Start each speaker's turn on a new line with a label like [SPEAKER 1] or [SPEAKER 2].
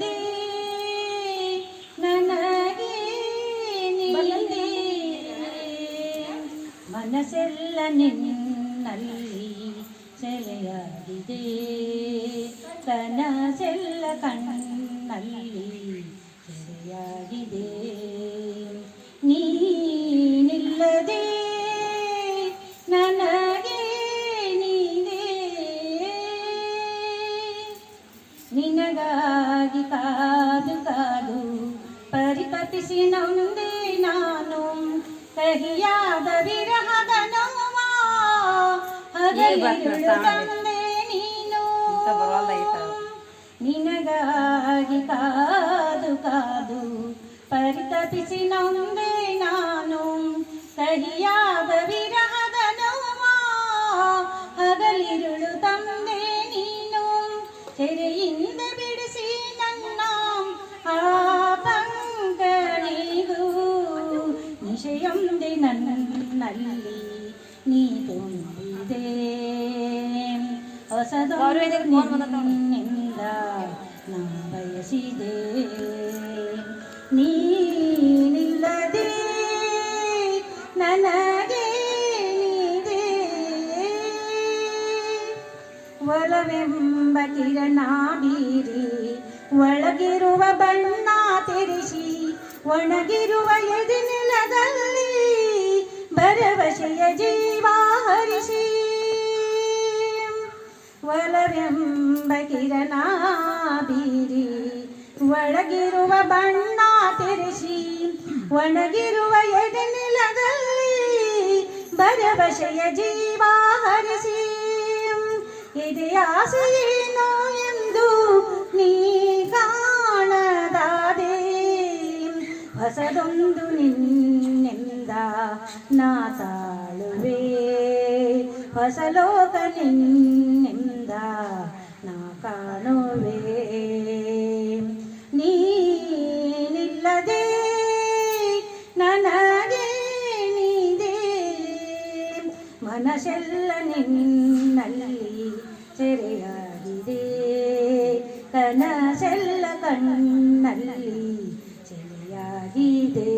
[SPEAKER 1] ನಿಲ್ಲದೆ ನನಗೆ ನೀನೇ ಮನಸ್ಸೆಲ್ಲ ನಿನ್ನಲ್ಲಿ ಸೆಳೆಯಾಗಿದೆ ಕನಸೆಲ್ಲ ಕಣ್ಣಲ್ಲಿ ನಿನಗಾಗಿ ಕಾದು ಕಾದು ಪರಿತಪಿಸಿ ನೊಂದೆ ನಾನು ಕಹಿಯಾದ ವಿರಹದ ನೋವ ಹಗಲಿರುಳು ತಂದೆ ನೀನು ನಿನಗಾಗಿ ಕಾದು ಕಾದು ಪರಿತಪಿಸಿ ನೊಂದೆ ನಾನು ಕಹಿಯಾದ ವಿರಹದ ನೋವ ಹಗಲಿರುಳು ತಂದೆ ನೀನು ಸೆರೆಯಿಂದ ಹೊಸದೊಂದಿನಿಂದ ನಾ ಬಯಸಿದೆ. ನೀನಿಲ್ಲದೆ ನನಗೆ ಒಲವೆಂಬ ಕಿರಣ ಬೀರಿ ಒಳಗಿರುವ ಬಣ್ಣ ತೆರೆಸಿ, ಒಣಗಿರುವ ಎದಿನೆಲದಲ್ಲಿ ಭರವಸೆಯ ಜೀವ ಒಲವೆಂಬ ಕಿರಣ ಒಳಗಿರುವ ಬಣ್ಣ ತೆರೆಸಿ, ಒಣಗಿರುವ ಎದೆನೆಲದಲ್ಲಿ ಬರವಶೆಯ ಜೀವ ಹರಿಸಿ. ಇದೆಯಾಸೆಯೇನೋ ಎಂದು ನೀ ಕಾಣದಾದೆ. ಹೊಸದೊಂದು ನಿನ್ನಿಂದ ನಾ ತಾಳುವೆ. ಹೊಸ ಲೋಕ ನಿನ್ನಿಂದ ನಾ ಕಾಣುವೆ ನೀನಿಲ್ಲದೆ ನನಗೇನಿದೆ ಮನಸ್ಸೆಲ್ಲ ನಿನ್ನಲ್ಲಿ ಸೆರೆಯಾಗಿದೆ. ಕನಸೆಲ್ಲ ಕಣ್ಣಲ್ಲಿ ಸೆರೆಯಾಗಿದೆ.